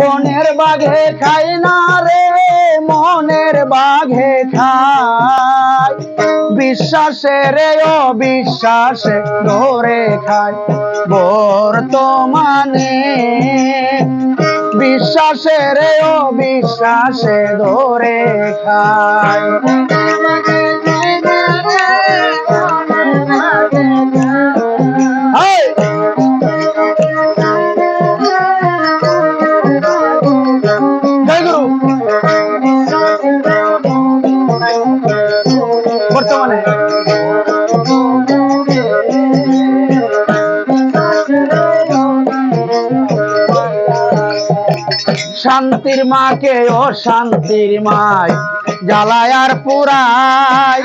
বনের বাঘে খাই না রে, মনের বাঘে খায় বিশ্বাসে রে, অবিশ্বাসে ধরে খায় বর্তমানে বিশ্বাসে রে, অবিশ্বাসে ধরে খায় শান্তির মাকে, ও শান্তির মায় জ্বালায়ার পুরাই।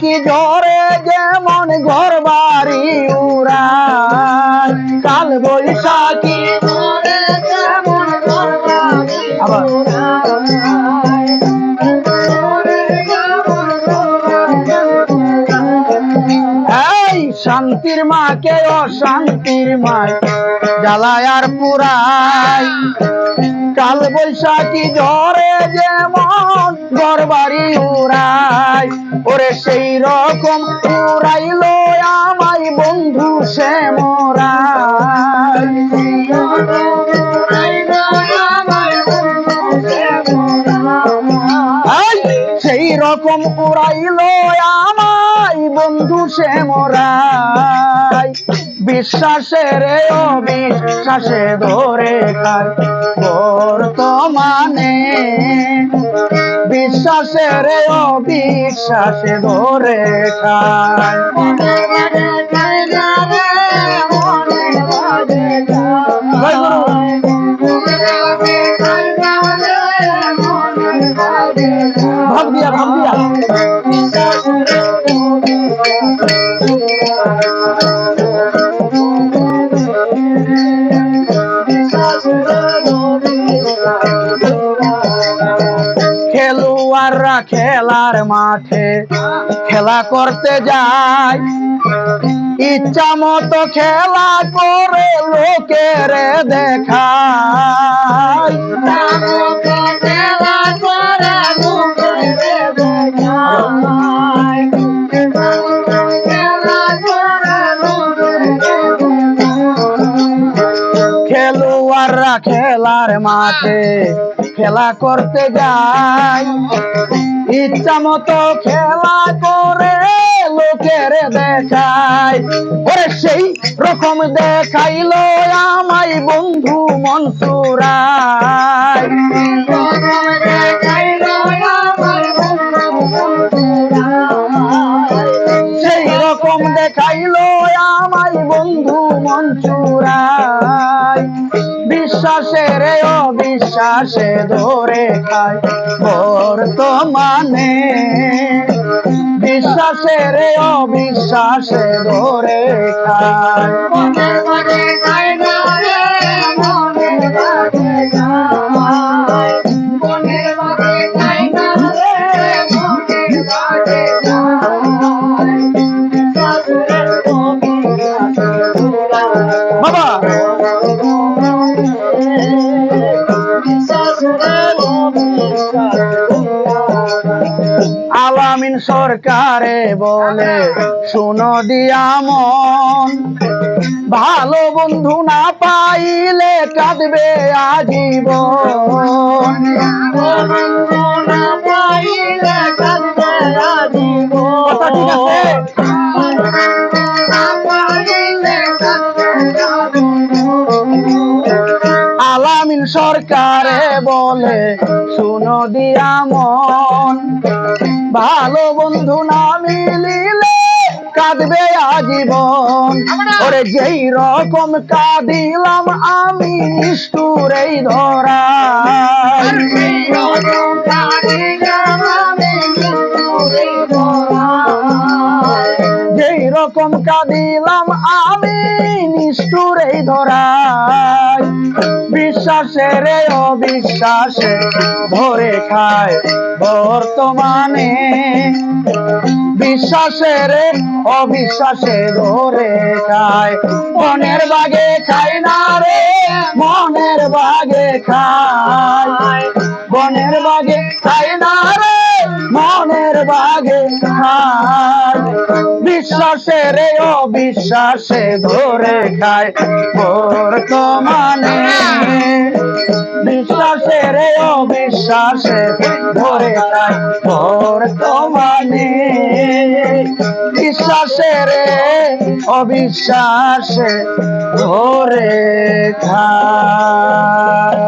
কি ঝরে যেমন ঘর বাড়ি উড়ায় কাল বৈশাখী শান্তির মাকে অশান্তির মায়। জ্বালায় আর পুরাই কাল বৈশাখী ঝরে যেমন ঘর বাড়ি উড়াই ওরে সেই রকম উড়াইলো আমায় বন্ধু সে সেই রকম উড়াইলো বন্ধু মরাই মোরাই বিশ্বাসে ধরে খায়। বর্তমানে বিশ্বাসে রে অবিশ্বাসে ধরে খায়। খেলার মাঠে খেলা করতে যাই। ইচ্ছা মতো খেলা করে লোকের দেখায় খেলোয়াড়রা খেলার মাঠে। খেলা করতে যায় ইচ্ছা মতো খেলা করে লোকের দেখায় ওরে সেই রকম দেখাইলো আমায় বন্ধু মনসুরায় বিশ্বাসে রে অবিশ্বাসে ধরে খায়। বর্তমানে বিশ্বাসে রে অবিশ্বাসে ধরে খায়। সরকারে বলে, শুনো দিয়া মন। ভালো বন্ধু না পাইলে কাঁদবে আজীবন। কথা আলামিন সরকারে বলে, শুনো দিয়া মন। ভালো বন্ধু না মিলিলে কাঁদবে আজীবন। ওরে যেই রকম কাঁদিলাম আমি নিষ্ঠুর এই ধরা যেই রকম কাঁদিলাম আমি নিষ্ঠুর এই বিশ্বাসের অবিশ্বাসে ধরে খায় বর্তমানে। বিশ্বাসের অবিশ্বাসে ধরে খায় মনের বাগে খায় না রে, মনের বাগে খায় বনের বাগে খায় না রে, মনের বাগে খায় বিশ্বাসের অবিশ্বাসে ধরে খায়। বর্তমানে বিশ্বাসের অবিশ্বাসে ধরে খায়। বর্তমানে বিশ্বাসের অবিশ্বাসে ধরে খায়।